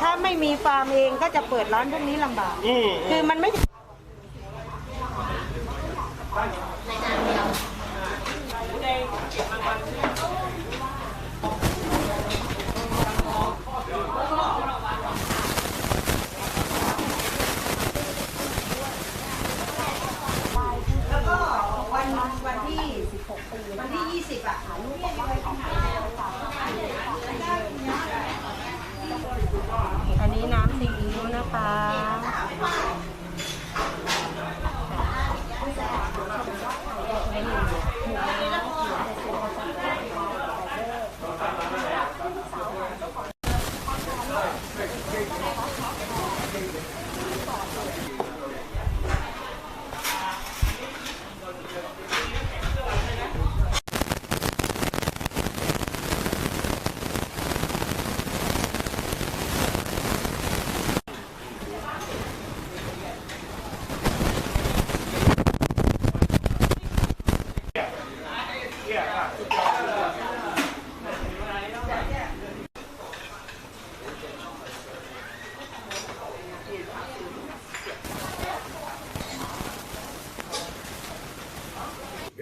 ถ้าไม่มีฟาร์มเองก็จะเปิดร้านพวกนี้ลำบากคือมันไม่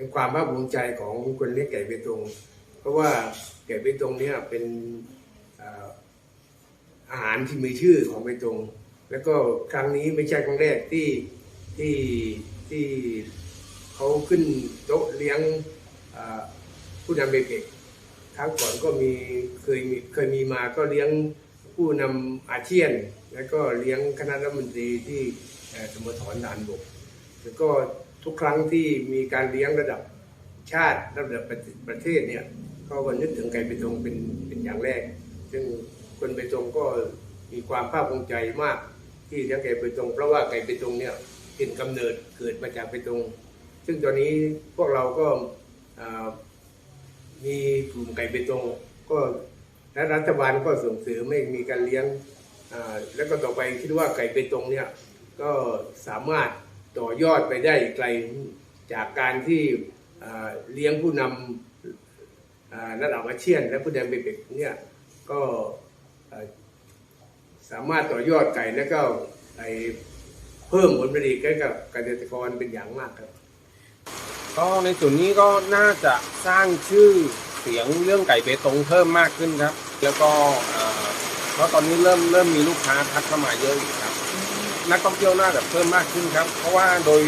เป็นความภาคภูมิใจของคนเลี้ยงไก่เบตง เพราะว่าไก่เบตงเนี่ยเป็นอาหารที่มีชื่อของเบตง แล้วก็ครั้งนี้ไม่ใช่ครั้งแรกที่ที่ที่เขาขึ้นโต๊ะเลี้ยงผู้นำเด็กๆครั้งก่อนก็มีเคยมีเคยมีมาก็เลี้ยงผู้นำอาเซียน แล้วก็เลี้ยงคณะรัฐมนตรีที่เอ่อสโมสรทหารบกแล้วก็ ทุกครั้งที่มีการเลี้ยงระดับชาติระดับประเทศเนี่ยก็วันนึกถึงไก่เบตงเป็นเป็นอย่างแรก ซึ่งคนเบตงก็มีความภาคภูมิใจมากที่เลี้ยงไก่เบตงเพราะว่าไก่เบตงเนี่ยเป็นกำเนิดเกิดมาจากเบตง ซึ่งตอนนี้พวกเราก็มีกลุ่มไก่เบตงก็และรัฐบาลก็ส่งเสริมให้มีการเลี้ยง แล้วก็ต่อไปคิดว่าไก่เบตงเนี่ยก็สามารถ ต่อยอดไปได้ไกลจากการที่เลี้ยงผู้นำระดับอาเซียน และผู้นำเบกเนี่ยก็สามารถต่อยอดไก่แล้วก็ไปเพิ่มผลผลิตให้กับเกษตรกรเป็นอย่างมากครับก็ในส่วนนี้ก็น่าจะสร้างชื่อเสียงเรื่องไก่เบตงเพิ่มมากขึ้นครับ แล้วก็เอ่อเพราะตอนนี้เริ่มเริ่มมีลูกค้าทักเข้ามาเยอะอีกครับ นักท่องเที่ยวน่าจะเพิ่มมากขึ้นครับ เพราะว่าโดย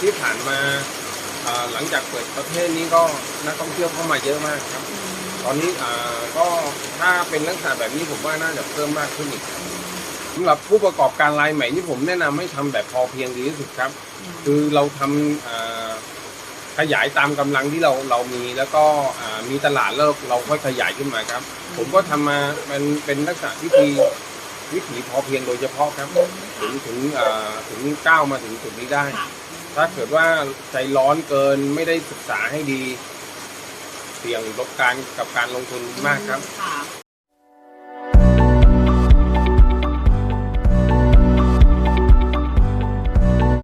ที่ผ่านมาหลังจากเปิดประเทศนี้ก็นักท่องเที่ยวเข้ามาเยอะมากครับ ตอนนี้ก็ถ้าเป็นลักษณะแบบนี้ผมว่าน่าจะเพิ่มมากขึ้นอีกสำหรับผู้ประกอบการรายใหม่ที่ผมแนะนำให้ทำแบบพอเพียงดีที่สุดครับ คือเราทำเอ่อขยายตามกำลังที่เราเรามีแล้วก็มีตลาดแล้วเราค่อยขยายขึ้นมาครับ ผมก็ทำมาเป็นเป็นลักษณะวิธี วิถีพอเพียงโดยเฉพาะครับถึงถึงอ่าถึงก้าวมาถึงจุดนี้ได้ ถ้าเกิดว่าใจร้อนเกินไม่ได้ศึกษาให้ดี เสี่ยงลบการกับการลงทุนมากครับ